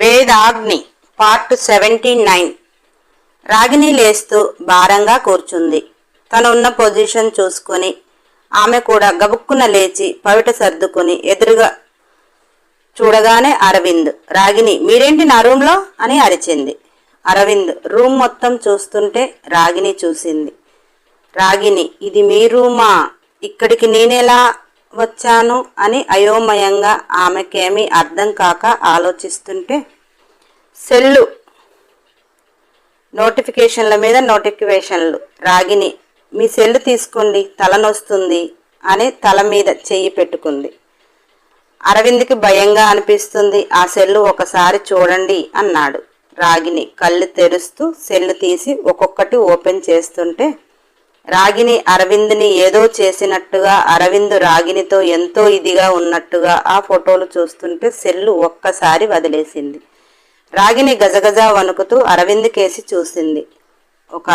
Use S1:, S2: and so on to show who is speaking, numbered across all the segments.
S1: Vedagni part seventy nine. Ragini లేస్తూ భారంగా కూర్చుంది. తను ఉన్న పొజిషన్ చూసుకొని ఆమె కూడా గబుక్కున లేచి పవిట సర్దుకొని ఎదురుగా చూడగానే అరవింద్ రాగిని మీరేంటి నా రూమ్లో? అని అరిచింది. అరవింద్ రూమ్ మొత్తం చూస్తుంటే రాగిని చూసింది. రాగిని ఇది మీ రూమా? ఇక్కడికి నేనెలా వచ్చాను అని అయోమయంగా ఆమెకేమీ అర్థం కాక ఆలోచిస్తుంటే సెల్లు నోటిఫికేషన్ల మీద నోటిఫికేషన్లు. రాగిని మీ సెల్లు తీసుకోండి తలనొస్తుంది అని తల మీద చెయ్యి పెట్టుకుంది. అరవింద్కి భయంగా అనిపిస్తుంది ఆ సెల్లు ఒకసారి చూడండి అన్నాడు. రాగిని కళ్ళు తెరుస్తూ సెల్లు తీసి ఒక్కొక్కటి ఓపెన్ చేస్తుంటే రాగిని అరవింద్ని ఏదో చేసినట్టుగా అరవింద్ రాగినితో ఎంతో ఇదిగా ఉన్నట్టుగా ఆ ఫోటోలు చూస్తుంటే సెల్లు ఒక్కసారి వదిలేసింది. రాగిని గజగజ వణుకుతూ అరవింద్ కేసి చూసింది. ఒక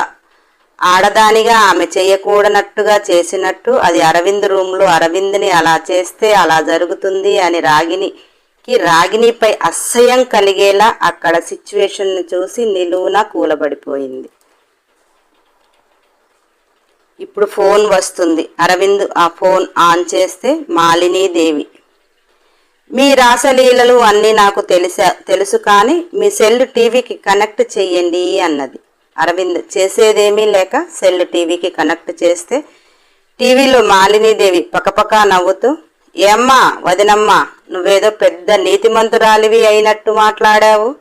S1: ఆడదానిగా ఆమె చేయకూడనట్టుగా చేసినట్టు అది అరవింద్ రూమ్లో అరవింద్ని అలా చేస్తే అలా జరుగుతుంది అని రాగినికి రాగినిపై అసహ్యం కలిగేలా అక్కడ సిచ్యువేషన్ని చూసి నిలువున కూలబడిపోయింది. ఇప్పుడు ఫోన్ వస్తుంది. అరవింద్ ఆ ఫోన్ ఆన్ చేస్తే మాలినీదేవి. మీ రాసలీలలు అన్నీ నాకు తెలిసా తెలుసు కానీ మీ సెల్ టీవీకి కనెక్ట్ చెయ్యండి అన్నది. అరవింద్ చేసేదేమీ లేక సెల్ టీవీకి కనెక్ట్ చేస్తే టీవీలో మాలినీదేవి పకపక నవ్వుతూ ఏమ్మా వదినమ్మా నువ్వేదో పెద్ద నీతిమంతురాలివి అయినట్టు మాట్లాడావు.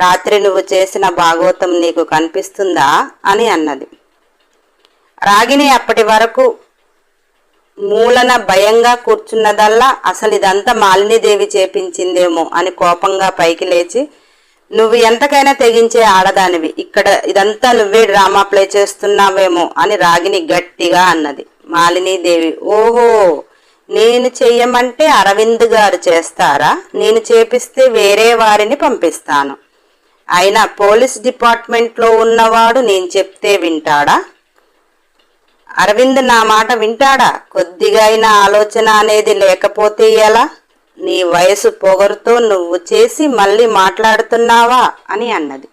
S1: రాత్రి నువ్వు చేసిన భాగవతం నీకు కనిపిస్తుందా? అని అన్నది. రాగిని అప్పటి వరకు మూలన భయంగా కూర్చున్నదల్లా అసలు ఇదంతా మాలినీదేవి చేపించిందేమో అని కోపంగా పైకి లేచి నువ్వు ఎంతకైనా తెగించే ఆడదానివి. ఇక్కడ ఇదంతా నువ్వే డ్రామా ప్లే చేస్తున్నావేమో అని రాగిని గట్టిగా అన్నది. మాలినీదేవి ఓహో నేను చెయ్యమంటే అరవింద్ గారు చేస్తారా? నేను చేపిస్తే వేరే వారిని పంపిస్తాను. అయినా పోలీస్ డిపార్ట్మెంట్లో ఉన్నవాడు నేను చెప్తే వింటాడా? అరవింద్ నా మాట వింటాడా? కొద్దిగా అయినా ఆలోచన అనేది లేకపోతే ఎలా? నీ వయసు పొగరుతో నువ్వు చేసి మళ్ళీ మాట్లాడుతున్నావా? అని అన్నది.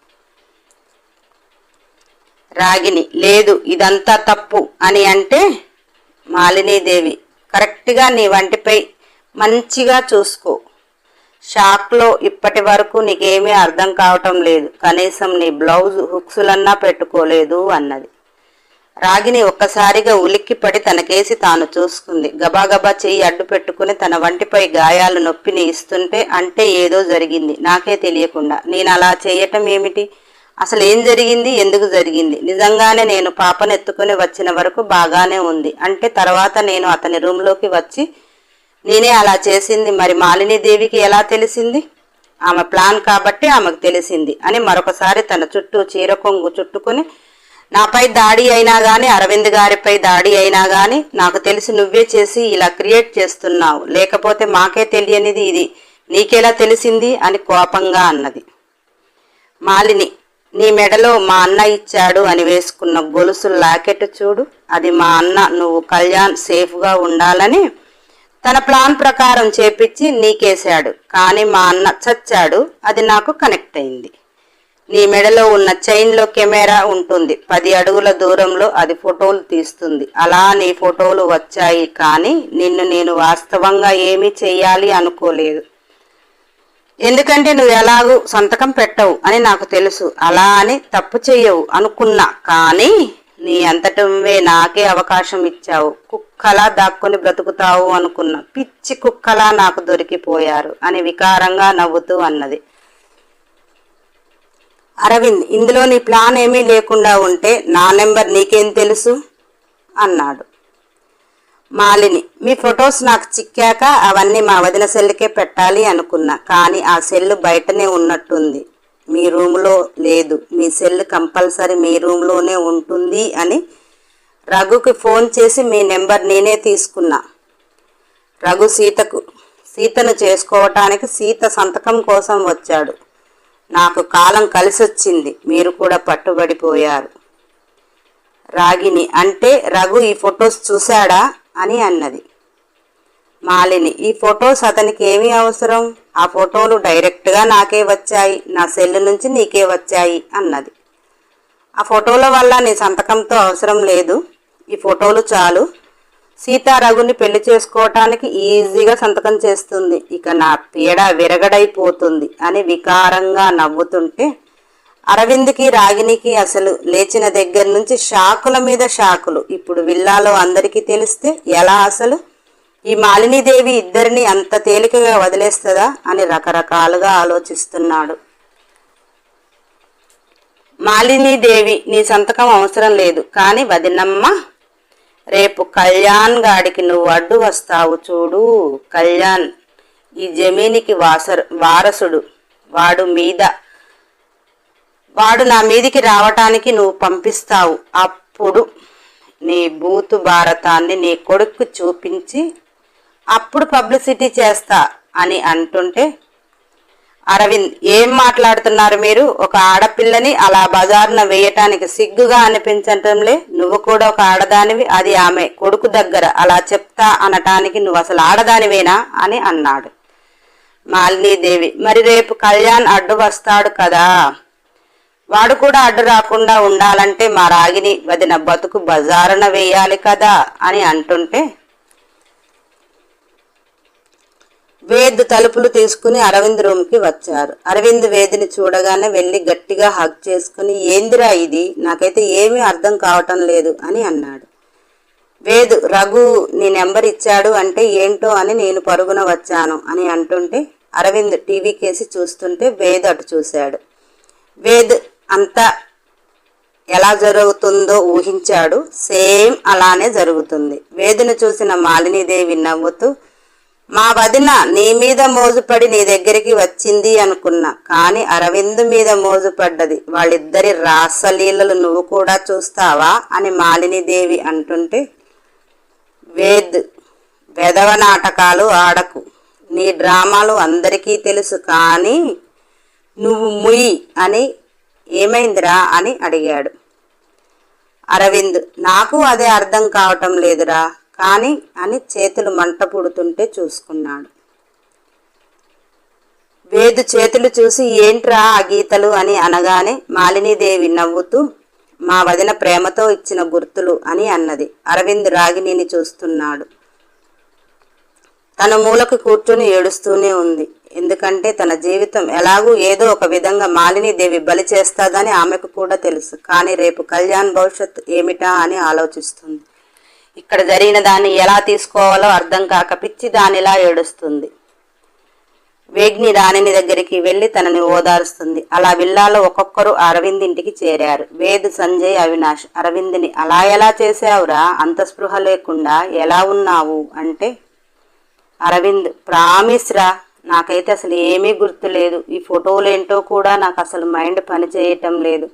S1: రాగిని లేదు ఇదంతా తప్పు అని అంటే మాలినీదేవి కరెక్ట్గా నీ వంటిపై మంచిగా చూసుకో. షాక్లో ఇప్పటి వరకు నీకేమీ అర్థం కావటం లేదు. కనీసం నీ బ్లౌజ్ హుక్సులన్నా పెట్టుకోలేదు అన్నది. రాగిని ఒక్కసారిగా ఉలిక్కిపడి తనకేసి తాను చూసుకుంది గబాగబా చెయ్యి అడ్డు పెట్టుకుని తన వంటిపై గాయాలు నొప్పిని ఇస్తుంటే అంటే ఏదో జరిగింది. నాకే తెలియకుండా. నేను అలా చేయటం ఏమిటి? అసలు ఏం జరిగింది? ఎందుకు జరిగింది? నిజంగానే నేను పాపనెత్తుకుని వచ్చిన వరకు బాగానే ఉంది. అంటే తర్వాత నేను అతని రూమ్లోకి వచ్చి నేనే అలా చేసింది. మరి మాలినీదేవికి ఎలా తెలిసింది? ఆమె ప్లాన్ కాబట్టి ఆమెకు తెలిసింది అని మరొకసారి తన చుట్టూ చీర కొంగు చుట్టుకుని నాపై దాడి అయినా గాని అరవింద్ గారిపై దాడి అయినా గాని నాకు తెలిసి నువ్వే చేసి ఇలా క్రియేట్ చేస్తున్నావు. లేకపోతే మాకే తెలియనిది ఇది. నీకెలా తెలిసింది? అని కోపంగా అన్నది. మాలిని నీ మెడలో మా అన్న ఇచ్చాడు అని వేసుకున్న గొలుసు లాకెట్ చూడు. అది మా అన్న నువ్వు కళ్యాణ్ సేఫ్గా ఉండాలని తన ప్లాన్ ప్రకారం చేపించి నీకేశాడు. కానీ మా అన్న చచ్చాడు. అది నాకు కనెక్ట్ అయింది. నీ మెడలో ఉన్న చైన్లో కెమెరా ఉంటుంది. పది అడుగుల దూరంలో అది ఫోటోలు తీస్తుంది. అలా నీ ఫోటోలు వచ్చాయి కానీ నిన్ను నేను వాస్తవంగా ఏమీ చెయ్యాలి అనుకోలేదు. ఎందుకంటే నువ్వు ఎలాగూ సంతకం పెట్టవు అని నాకు తెలుసు. అలా అని తప్పు చెయ్యవు అనుకున్నా కానీ నీ అంతటమే నాకే అవకాశం ఇచ్చావు. కుక్కలా దాక్కుని బ్రతుకుతావు అనుకున్నా. పిచ్చి కుక్కలా నాకు దొరికిపోయారు అని వికారంగా నవ్వుతూ అన్నది. అరవింద్ ఇందులో నీ ప్లాన్ ఏమీ లేకుండా ఉంటే నా నెంబర్ నీకేం తెలుసు? అన్నాడు. మాలిని మీ ఫొటోస్ నాకు చిక్కాక అవన్నీ మా వదిన సెల్లుకే పెట్టాలి అనుకున్నా కానీ ఆ సెల్లు బయటనే ఉన్నట్టుంది. మీ రూమ్లో లేదు. మీ సెల్ కంపల్సరీ మీ రూమ్లోనే ఉంటుంది అని రఘుకి ఫోన్ చేసి మీ నెంబర్ నేనే తీసుకున్నా. రఘు సీతకు సీతను చేసుకోవటానికి సీత సంతకం కోసం వచ్చాడు. నాకు కాలం కలిసొచ్చింది. మీరు కూడా పట్టుబడిపోయారు. రాగిని అంటే రఘు ఈ ఫొటోస్ చూశాడా అని అన్నది. మాలిని ఈ ఫొటోస్ అతనికి ఏమీ అవసరం? ఆ ఫోటోలు డైరెక్ట్గా నాకే వచ్చాయి. నా సెల్ నుంచి నీకే వచ్చాయి అన్నది. ఆ ఫోటోల వల్ల నీ సంతకంతో అవసరం లేదు. ఈ ఫోటోలు చాలు. సీతారఘుని పెళ్ళి చేసుకోవటానికి ఈజీగా సంతకం చేస్తుంది. ఇక నా పీడ విరగడైపోతుంది అని వికారంగా నవ్వుతుంటే అరవింద్కి రాగినికి అసలు లేచిన దగ్గర నుంచి షాకుల మీద షాకులు. ఇప్పుడు విల్లాలో అందరికీ తెలిస్తే ఎలా అసలు? ఈ మాలినీదేవి ఇద్దరిని అంత తేలికగా వదిలేస్తుందా అని రకరకాలుగా ఆలోచిస్తున్నాడు. మాలినీదేవి నీ సంతకం అవసరం లేదు. కానీ వదినమ్మ రేపు కళ్యాణ్ గాడికి నువ్వు అడ్డు వస్తావు చూడు. కళ్యాణ్ ఈ జమీనికి వాసరు వారసుడు. వాడు మీద వాడు నా మీదికి రావటానికి నువ్వు పంపిస్తావు. అప్పుడు నీ బూతు భారతాన్ని నీ కొడుకు చూపించి అప్పుడు పబ్లిసిటీ చేస్తా అని అంటుంటే అరవింద్ ఏం మాట్లాడుతున్నారు మీరు? ఒక ఆడపిల్లని అలా బజార్న వేయటానికి సిగ్గుగా అనిపించటంలే. నువ్వు కూడా ఒక ఆడదానివి అది ఆమె కొడుకు దగ్గర. అలా చెప్తా అనటానికి నువ్వు అసలు ఆడదానివేనా? అని అన్నాడు. మాలినీదేవి మరి రేపు కళ్యాణ్ అడ్డు వస్తాడు కదా? వాడు కూడా అడ్డు రాకుండా ఉండాలంటే మా రాగిని వదిన బతుకు బజారున వేయాలి కదా? అని అంటుంటే వేద్ తలుపులు తీసుకుని అరవింద్ రూమ్కి వచ్చారు. అరవింద్ వేదిని చూడగానే వెళ్ళి గట్టిగా హగ్ చేసుకుని ఏందిరా ఇది? నాకైతే ఏమీ అర్థం కావటం లేదు అని అన్నాడు. వేద్ రఘు నీ నెంబర్ ఇచ్చాడు అంటే ఏంటో అని నేను పరుగున వచ్చాను అని అంటుంటే అరవింద్ టీవీ కేసి చూస్తుంటే వేద్ అటు చూశాడు. వేద్ అంతా ఎలా జరుగుతుందో ఊహించాడు. సేమ్ అలానే జరుగుతుంది. వేదును చూసిన మాలినీదేవి నవ్వుతూ మా వదిన నీ మీద మోజుపడి నీ దగ్గరికి వచ్చింది అనుకున్నా. కానీ అరవింద్ మీద మోజుపడ్డది. వాళ్ళిద్దరి రాసలీలలు నువ్వు కూడా చూస్తావా? అని మాలినీదేవి అంటుంటే వేద్ వెధవ నాటకాలు ఆడకు. నీ డ్రామాలు అందరికీ తెలుసు కానీ నువ్వు ముయి అని ఏమైందిరా అని అడిగాడు. అరవింద్ నాకు అదే అర్థం కావటం లేదురా. కానీ అని చేతులు మంట పుడుతుంటే చూసుకున్నాడు. వేదు చేతులు చూసి ఏంట్రా ఆ గీతలు? అని అనగానే మాలినీదేవి నవ్వుతూ మా వదిన ప్రేమతో ఇచ్చిన గుర్తులు అని అన్నది. అరవింద్ రాగిణిని చూస్తున్నాడు. తన మూలకు కూర్చొని ఏడుస్తూనే ఉంది. ఎందుకంటే తన జీవితం ఎలాగూ ఏదో ఒక విధంగా మాలినీదేవి బలి చేస్తాదని ఆమెకు కూడా తెలుసు. కానీ రేపు కళ్యాణ్ భవిష్యత్ ఏమిటా అని ఆలోచిస్తుంది. ఇక్కడ జరిగిన దాన్ని ఎలా తీసుకోవాలో అర్థం కాక పిచ్చి దానిలా ఏడుస్తుంది. వేగ్ని రాణిని దగ్గరికి వెళ్ళి తనని ఓదారుస్తుంది. అలా విల్లాలో ఒక్కొక్కరు అరవింద్ ఇంటికి చేరారు. వేద్ సంజయ్ అవినాష్. అరవింద్ని అలా ఎలా చేశావురా? అంత స్పృహ లేకుండా ఎలా ఉన్నావు? అంటే అరవింద్ ప్రామిస్ రా. నాకైతే అసలు ఏమీ గుర్తులేదు ఈ ఫోటోలేంటో కూడా నాకు అసలు మైండ్ పని చేయటం లేదు.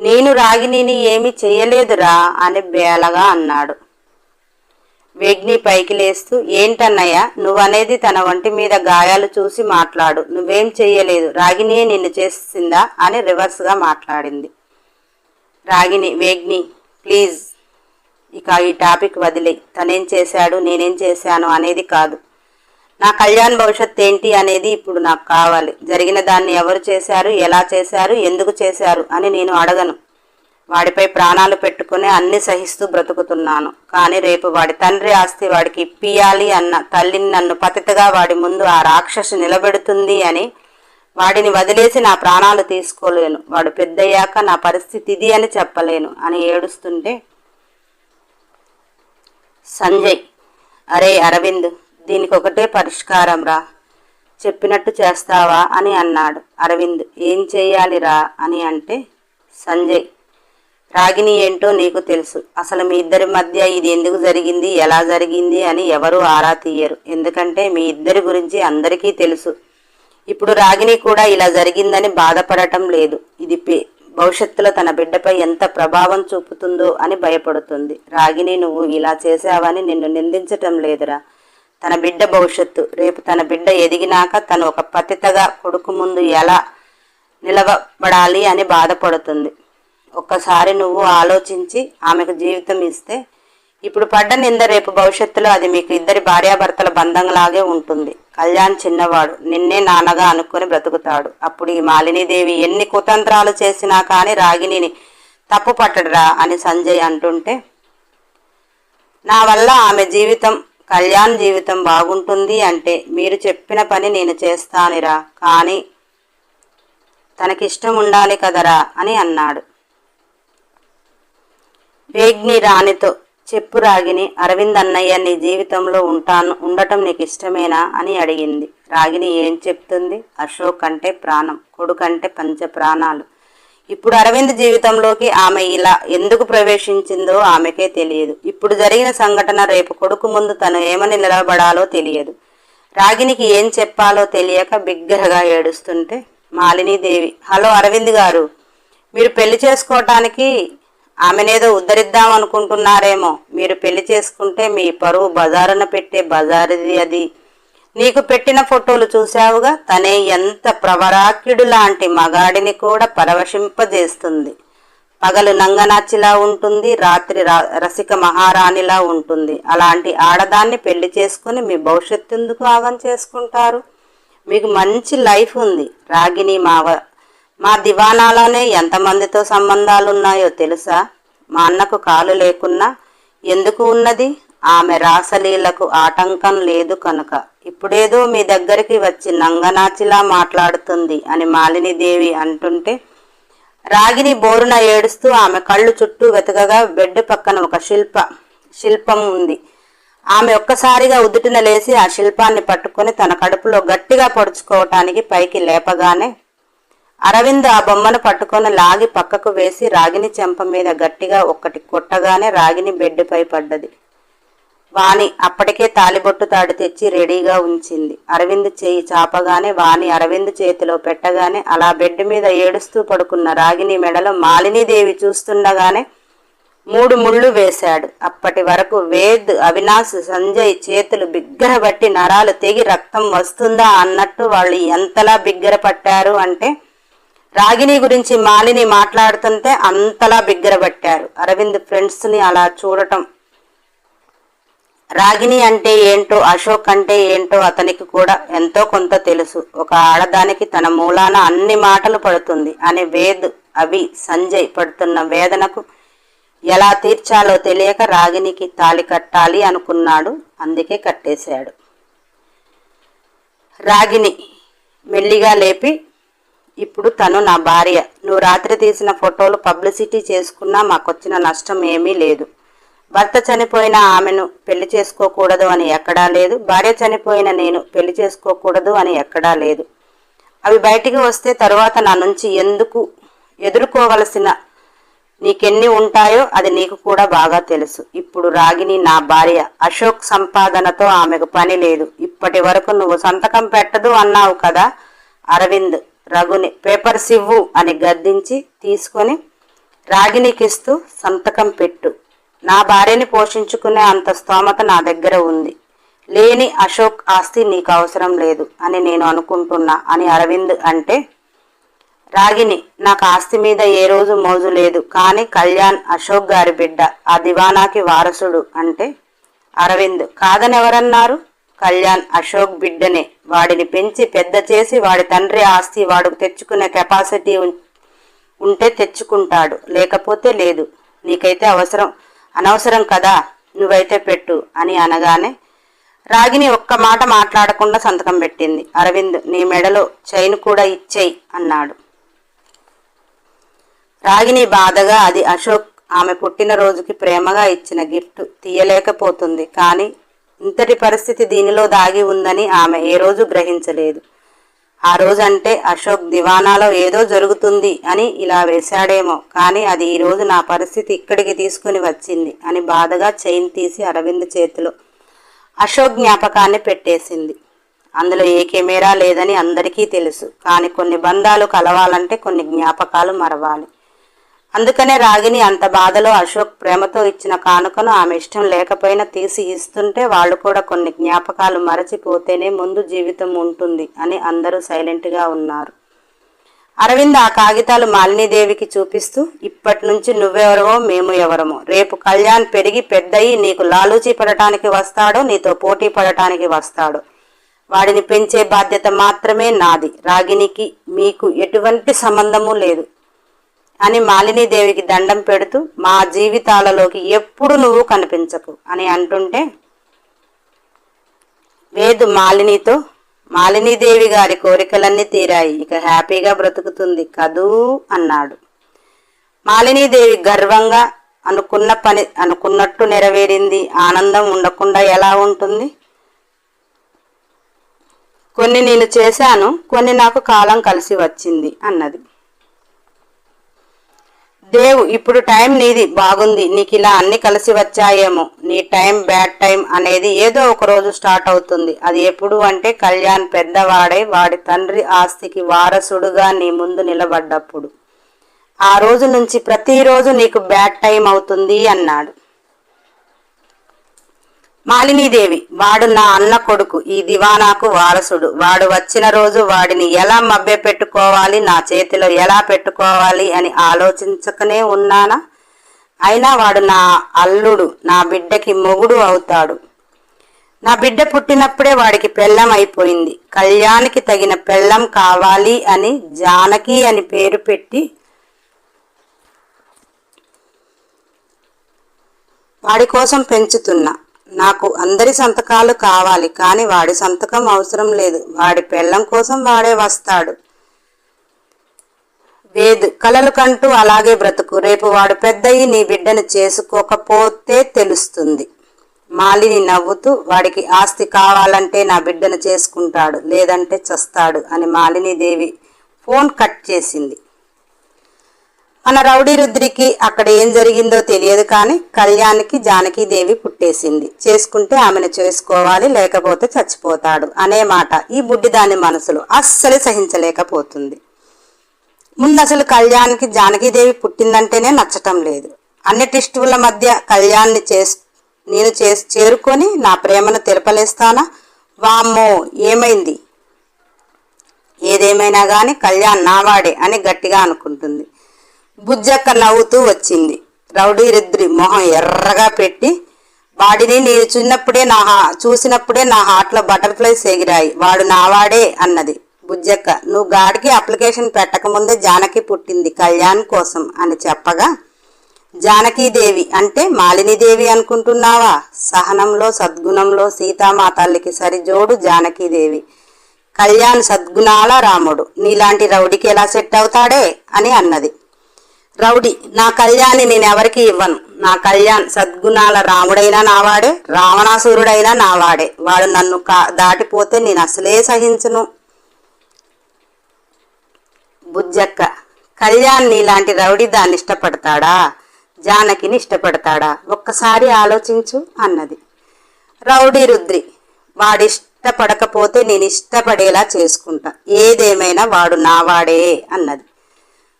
S1: నేను రాగిణిని ఏమీ చేయలేదురా అని బేలగా అన్నాడు. వేగ్ని పైకి లేస్తూ ఏంటన్నయ్య నువ్వనేది తన వంటి మీద గాయాలు చూసి మాట్లాడు. నువ్వేం చెయ్యలేదు. రాగిణియే నిన్ను చేసిందా? అని రివర్స్గా మాట్లాడింది. రాగిణి వేగ్ని ప్లీజ్ ఇక ఈ టాపిక్ వదిలే. తనేం చేశాడు నేనేం చేశాను అనేది కాదు. నా కళ్యాణ్ భవిష్యత్ ఏంటి అనేది ఇప్పుడు నాకు కావాలి. జరిగిన దాన్ని ఎవరు చేశారు ఎలా చేశారు ఎందుకు చేశారు అని నేను అడగను. వాడిపై ప్రాణాలు పెట్టుకుని అన్ని సహిస్తూ బ్రతుకుతున్నాను. కానీ రేపు వాడి తండ్రి ఆస్తి వాడికి ఇప్పియాలి అన్న తల్లిని నన్ను పతితగా వాడి ముందు ఆ రాక్షసు నిలబెడుతుంది అని వాడిని వదిలేసి నా ప్రాణాలు తీసుకోలేను. వాడు పెద్దయ్యాక నా పరిస్థితి ఇది అని చెప్పలేను అని ఏడుస్తుంటే సంజయ్ అరే అరవింద్ దీనికి ఒకటే పరిష్కారం రా. చెప్పినట్టు చేస్తావా? అని అన్నాడు. అరవింద్ ఏం చేయాలిరా అని అంటే సంజయ్ రాగిని ఏంటో నీకు తెలుసు. అసలు మీ ఇద్దరి మధ్య ఇది ఎందుకు జరిగింది ఎలా జరిగింది అని ఎవరు ఆరా తీయరు. ఎందుకంటే మీ ఇద్దరి గురించి అందరికీ తెలుసు. ఇప్పుడు రాగిని కూడా ఇలా జరిగిందని బాధపడటం లేదు. ఇది పే భవిష్యత్తులో తన బిడ్డపై ఎంత ప్రభావం చూపుతుందో అని భయపడుతుంది. రాగిని నువ్వు ఇలా చేశావని నిన్ను నిందించటం లేదురా. తన బిడ్డ భవిష్యత్తు. రేపు తన బిడ్డ ఎదిగినాక తను ఒక పతితగా కొడుకు ముందు ఎలా నిలబడాలి అని బాధపడుతుంది. ఒక్కసారి నువ్వు ఆలోచించి ఆమెకు జీవితం ఇస్తే ఇప్పుడు పడ్డ నింద రేపు భవిష్యత్తులో అది మీకు ఇద్దరి భార్యాభర్తల బంధంలాగే ఉంటుంది. కళ్యాణ్ చిన్నవాడు నిన్నే నాన్నగా అనుకుని బ్రతుకుతాడు. అప్పుడు ఈ మాలినీదేవి ఎన్ని కుతంత్రాలు చేసినా కానీ రాగిణిని తప్పు పట్టడురా అని సంజయ్ అంటుంటే నా వల్ల ఆమె జీవితం కళ్యాణ్ జీవితం బాగుంటుంది అంటే మీరు చెప్పిన పని నేను చేస్తానిరా. కానీ తనకిష్టం ఉండాలి కదరా అని అన్నాడు. వేగ్ని రాణితో చెప్పు రాగిని అరవింద్ అన్నయ్య నీ జీవితంలో ఉంటాను ఉండటం నీకు ఇష్టమేనా? అని అడిగింది. రాగిని ఏం చెప్తుంది? అశోక్ అంటే ప్రాణం కొడుకంటే పంచ ప్రాణాలు. ఇప్పుడు అరవింద్ జీవితంలోకి ఆమె ఇలా ఎందుకు ప్రవేశించిందో ఆమెకే తెలియదు. ఇప్పుడు జరిగిన సంఘటన రేపు కొడుకు ముందు తను ఏమని నిలబడాలో తెలియదు. రాగినికి ఏం చెప్పాలో తెలియక బిగ్గరగా ఏడుస్తుంటే మాలినీదేవి హలో అరవింద్ గారు మీరు పెళ్ళి చేసుకోవటానికి ఆమెనేదో ఉద్ధరిద్దాం అనుకుంటున్నారేమో. మీరు పెళ్ళి చేసుకుంటే మీ పరువు బజారున పెట్టే బజారుది అది. నీకు పెట్టిన ఫోటోలు చూశావుగా? తనే ఎంత ప్రవరాక్యుడు లాంటి మగాడిని కూడా పరవశింపజేస్తుంది. పగలు నంగనాచిలా ఉంటుంది రాత్రి రసిక మహారాణిలా ఉంటుంది. అలాంటి ఆడదాన్ని పెళ్ళి చేసుకుని మీ భవిష్యత్తు ఎందుకు ఆగం చేసుకుంటారు? మీకు మంచి లైఫ్ ఉంది. రాగిని మావ మా దివానాలోనే ఎంతమందితో సంబంధాలు ఉన్నాయో తెలుసా? మా అన్నకు కాలు లేకున్నా ఎందుకు ఉన్నది? ఆమె రాసలీలకు ఆటంకం లేదు కనుక. ఇప్పుడేదో మీ దగ్గరికి వచ్చి నంగనాచిలా మాట్లాడుతుంది అని మాలినీదేవి అంటుంటే రాగిని బోరున ఏడుస్తూ ఆమె కళ్ళు చుట్టూ వెతకగా బెడ్ పక్కన ఒక శిల్ప శిల్పం ఉంది. ఆమె ఒక్కసారిగా ఉదుటిన లేచి ఆ శిల్పాన్ని పట్టుకొని తన కడుపులో గట్టిగా పొడుచుకోవటానికి పైకి లేపగానే అరవింద్ ఆ బొమ్మను పట్టుకొని లాగి పక్కకు వేసి రాగిని చెంప మీద గట్టిగా ఒక్కటి కొట్టగానే రాగిని బెడ్డుపై పడ్డది. వాణి అప్పటికే తాలిబొట్టు తాడు తెచ్చి రెడీగా ఉంచింది. అరవింద్ చేయి చాపగానే వాణి అరవింద్ చేతిలో పెట్టగానే అలా బెడ్ మీద ఏడుస్తూ పడుకున్న రాగిని మెడలో మాలినీదేవి చూస్తుండగానే మూడు ముళ్ళు వేశాడు. అప్పటి వరకు వేద్ అవినాష్ సంజయ్ చేతులు బిగ్గరబట్టి నరాలు తెగి రక్తం వస్తుందా అన్నట్టు వాళ్ళు ఎంతలా బిగ్గర పట్టారు అంటే రాగిని గురించి మాలిని మాట్లాడుతుంటే అంతలా బిగ్గరబట్టారు. అరవింద్ ఫ్రెండ్స్ని అలా చూడటం. రాగిని అంటే ఏంటో అశోక్ అంటే ఏంటో అతనికి కూడా ఎంతో కొంత తెలుసు. ఒక ఆడదానికి తన మూలాన అన్ని మాటలు పడుతుంది. అనే వేద్ అవి సంజయ్ పడుతున్న వేదనకు ఎలా తీర్చాలో తెలియక రాగినికి తాళి కట్టాలి అనుకున్నాడు. అందుకే కట్టేశాడు. రాగిని మెల్లిగా లేపి ఇప్పుడు తను నా భార్య. నువ్వు రాత్రి తీసిన ఫోటోలు పబ్లిసిటీ చేసుకున్నా మాకొచ్చిన నష్టం ఏమీ లేదు. భర్త చనిపోయిన ఆమెను పెళ్ళి చేసుకోకూడదు అని ఎక్కడా లేదు. భార్య చనిపోయిన నేను పెళ్ళి చేసుకోకూడదు అని ఎక్కడా లేదు. అవి బయటికి వస్తే తరువాత నా నుంచి ఎందుకు ఎదుర్కోవలసిన నీకెన్ని ఉంటాయో అది నీకు కూడా బాగా తెలుసు. ఇప్పుడు రాగిని నా భార్య. అశోక్ సంపాదనతో ఆమెకు పని లేదు. ఇప్పటి వరకు నువ్వు సంతకం పెట్టదు అన్నావు కదా అరవింద్. రఘుని పేపర్స్ ఇవ్వు అని గద్దించి తీసుకొని రాగినికిస్తూ సంతకం పెట్టు. నా భార్యని పోషించుకునే అంత స్తోమత నా దగ్గర ఉంది. లేని అశోక్ ఆస్తి నీకు అవసరం లేదు అని నేను అనుకుంటున్నా అని అరవింద్ అంటే రాగిని నాకు ఆస్తి మీద ఏ రోజు మోజు లేదు కానీ కళ్యాణ్ అశోక్ గారి బిడ్డ ఆ దివానాకి వారసుడు అంటే అరవింద్. కాదని ఎవరన్నారు కళ్యాణ్ అశోక్ బిడ్డనే వాడిని పెంచి పెద్ద చేసి వాడి తండ్రి ఆస్తి వాడుకు తెచ్చుకునే కెపాసిటీ ఉం- ఉంటే తెచ్చుకుంటాడు. లేకపోతే లేదు. నీకైతే అవసరం అనవసరం కదా. నువ్వైతే పెట్టు అని అనగానే రాగిని ఒక్క మాట మాట్లాడకుండా సంతకం పెట్టింది. అరవింద్ నీ మెడలో చైన్ కూడా ఇచ్చేయి అన్నాడు. రాగిని బాధగా అది అశోక్ ఆమె పుట్టినరోజుకి ప్రేమగా ఇచ్చిన గిఫ్ట్ తీయలేకపోతుంది. కానీ ఇంతటి పరిస్థితి దీనిలో దాగి ఉందని ఆమె ఏ రోజు గ్రహించలేదు. ఆ రోజంటే అశోక్ దివానాలో ఏదో జరుగుతుంది అని ఇలా వేశాడేమో కానీ అది ఈరోజు నా పరిస్థితి ఇక్కడికి తీసుకుని వచ్చింది అని బాధగా చైన్ తీసి అరవింద్ చేతిలో అశోక్ జ్ఞాపకాన్ని పెట్టేసింది. అందులో ఏ కెమెరా లేదని అందరికీ తెలుసు కానీ కొన్ని బంధాలు కలవాలంటే కొన్ని జ్ఞాపకాలు మరవాలి. అందుకనే రాగిని అంత బాధలో అశోక్ ప్రేమతో ఇచ్చిన కానుకను ఆమె ఇష్టం లేకపోయినా తీసి ఇస్తుంటే వాళ్ళు కూడా కొన్ని జ్ఞాపకాలు మరచిపోతేనే ముందు జీవితం ఉంటుంది అని అందరూ సైలెంట్గా ఉన్నారు. అరవింద్ ఆ కాగితాలు మాలినీదేవికి చూపిస్తూ ఇప్పటి నుంచి నువ్వెవరమో మేము ఎవరమో. రేపు కళ్యాణ్ పెరిగి పెద్దయి నీకు లాలూచి పడటానికి వస్తాడో నీతో పోటీ పడటానికి వస్తాడో. వాడిని పెంచే బాధ్యత మాత్రమే నాది. రాగినికి మీకు ఎటువంటి సంబంధము లేదు. అని మాలినీదేవికి దండం పెడుతూ మా జీవితాలలోకి ఎప్పుడు నువ్వు కనిపించకు అని అంటుంటే వేదు మాలినితో మాలినీదేవి గారి కోరికలన్నీ తీరాయి ఇక హ్యాపీగా బ్రతుకుతుంది కదూ అన్నాడు. మాలినీదేవి గర్వంగా అనుకున్న పని అనుకున్నట్టు నెరవేరింది. ఆనందం ఉండకుండా ఎలా ఉంటుంది? కొన్ని నేను చేశాను కొన్ని నాకు కాలం కలిసి వచ్చింది అన్నది. దేవ్ ఇప్పుడు టైం నీది. బాగుంది. నీకు ఇలా అన్ని కలిసి వచ్చాయేమో. నీ టైం బ్యాడ్ టైం అనేది ఏదో ఒక రోజు స్టార్ట్ అవుతుంది. అది ఎప్పుడు అంటే కళ్యాణ్ పెద్దవాడై. వాడి తండ్రి ఆస్తికి వారసుడుగా నీ ముందు నిలబడ్డప్పుడు. ఆ రోజు నుంచి ప్రతిరోజు నీకు బ్యాడ్ టైం అవుతుంది అన్నాడు. మాలినీదేవి వాడు నా అన్న కొడుకు ఈ దివానాకు వారసుడు. వాడు వచ్చిన రోజు వాడిని ఎలా మభ్య పెట్టుకోవాలి నా చేతిలో ఎలా పెట్టుకోవాలి అని ఆలోచించకనే ఉన్నానా? అయినా వాడు నా అల్లుడు నా బిడ్డకి మొగుడు అవుతాడు. నా బిడ్డ పుట్టినప్పుడే వాడికి పెళ్ళం అయిపోయింది. కళ్యాణికి తగిన పెళ్ళం కావాలి అని జానకి అని పేరు పెట్టి వాడి కోసం పెంచుతున్నా. నాకు అందరి సంతకాలు కావాలి కానీ వాడి సంతకం అవసరం లేదు. వాడి పెళ్ళం కోసం వాడే వస్తాడు. వేదు కలలు కంటూ అలాగే బ్రతుకు. రేపు వాడు పెద్దయి నీ బిడ్డను చేసుకోకపోతే తెలుస్తుంది. మాలిని నవ్వుతూ వాడికి ఆస్తి కావాలంటే నా బిడ్డను చేసుకుంటాడు లేదంటే చస్తాడు అని మాలినీదేవి ఫోన్ కట్ చేసింది. మన రౌడీ రుద్రికి అక్కడ ఏం జరిగిందో తెలియదు కానీ కళ్యాణ్కి జానకీదేవి పుట్టేసింది. చేసుకుంటే ఆమెను చేసుకోవాలి లేకపోతే చచ్చిపోతాడు అనే మాట ఈ బుడ్డి దాని మనసులో అస్సలు సహించలేకపోతుంది. ముందు అసలు కళ్యాణ్కి జానకీదేవి పుట్టిందంటేనే నచ్చటం లేదు. అన్ని టెస్టుల మధ్య కళ్యాణ్ని చేసు నేను చేసి చేరుకొని నా ప్రేమను తెలపలేస్తానా వామ్మో ఏమైంది? ఏదేమైనా కానీ కళ్యాణ్ నావాడే అని గట్టిగా అనుకుంటుంది. బుజ్జక్క నవ్వుతూ వచ్చింది. రౌడీ రుద్రి మొహం ఎర్రగా పెట్టి వాడిని నేను చిన్నప్పుడే నా హా- చూసినప్పుడే నా హార్ట్లో బటర్ఫ్లైస్ ఎగిరాయి. వాడు నావాడే అన్నది బుజ్జక్క. నువ్వు గాడికి అప్లికేషన్ పెట్టకముందే జానకి పుట్టింది కళ్యాణ్ కోసం అని చెప్పగా జానకీదేవి అంటే మాలినీదేవి అనుకుంటున్నావా? సహనంలో సద్గుణంలో సీతామాతల్లికి సరిజోడు జానకీదేవి. కళ్యాణ్ సద్గుణాల రాముడు. నీలాంటి రౌడికి ఎలా సెట్ అవుతాడే? అని అన్నది. రౌడీ. నా కళ్యాణ్ని నేను ఎవరికి ఇవ్వను. నా కళ్యాణ్ సద్గుణాల రాముడైనా నావాడే రావణాసురుడైనా నావాడే. వాడు నన్ను కా- దాటిపోతే నేను అసలే సహించను. బుజ్జక్క కళ్యాణ్ నీలాంటి రౌడీ దాన్ని ఇష్టపడతాడా? జానకిని ఇష్టపడతాడా? ఒక్కసారి ఆలోచించు అన్నది. రౌడీ రుద్రి వాడిష్టపడకపోతే నేను ఇష్టపడేలా చేసుకుంటా. ఏదేమైనా వాడు నావాడే అన్నది.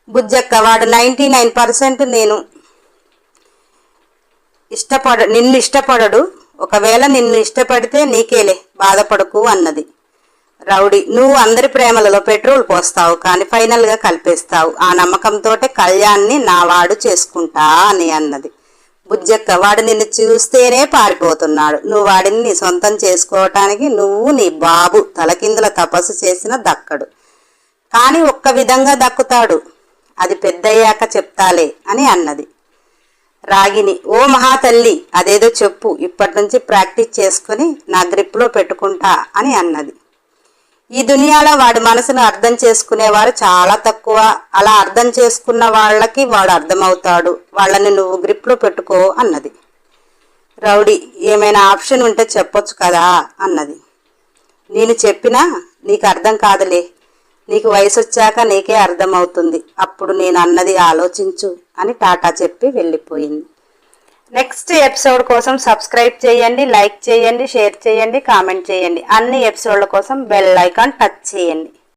S1: బుజ్జక్క వాడు నైంటీ నైన్ పర్సెంట్ నేను ఇష్టపడ నిన్ను ఇష్టపడడు. ఒకవేళ నిన్ను ఇష్టపడితే నీకేలే బాధపడకు అన్నది. రౌడీ నువ్వు అందరి ప్రేమలలో పెట్రోల్ పోస్తావు కానీ ఫైనల్గా కలిపేస్తావు. ఆ నమ్మకంతోటే కళ్యాణ్ని నా వాడు చేసుకుంటా అని అన్నది. బుజ్జక్క వాడు నిన్ను చూస్తేనే పారిపోతున్నాడు. నువ్వు వాడిని నీ సొంతం చేసుకోవటానికి నువ్వు నీ బాబు తలకిందుల తపస్సు చేసిన దక్కడు. కానీ ఒక్క విధంగా దక్కుతాడు. అది పెద్దయ్యాక చెప్తాలే అని అన్నది. రాగిని ఓ మహాతల్లి అదేదో చెప్పు ఇప్పటి నుంచి ప్రాక్టీస్ చేసుకుని నా గ్రిప్లో పెట్టుకుంటా అని అన్నది. ఈ దునియాలో వాడి మనసును అర్థం చేసుకునేవారు చాలా తక్కువ. అలా అర్థం చేసుకున్న వాళ్ళకి వాడు అర్థమవుతాడు. వాళ్ళని నువ్వు గ్రిప్లో పెట్టుకో అన్నది. రౌడీ ఏమైనా ఆప్షన్ ఉంటే చెప్పొచ్చు కదా అన్నది. నేను చెప్పినా నీకు అర్థం కాదులే నీకు వయసు వచ్చాక నీకే అర్థమవుతుంది. అప్పుడు నేను అన్నది ఆలోచించు అని టాటా చెప్పి వెళ్ళిపోయింది. నెక్స్ట్ ఎపిసోడ్ కోసం సబ్స్క్రైబ్ చేయండి లైక్ చేయండి షేర్ చేయండి కామెంట్ చేయండి. అన్ని ఎపిసోడ్ల కోసం బెల్ ఐకాన్ టచ్ చేయండి.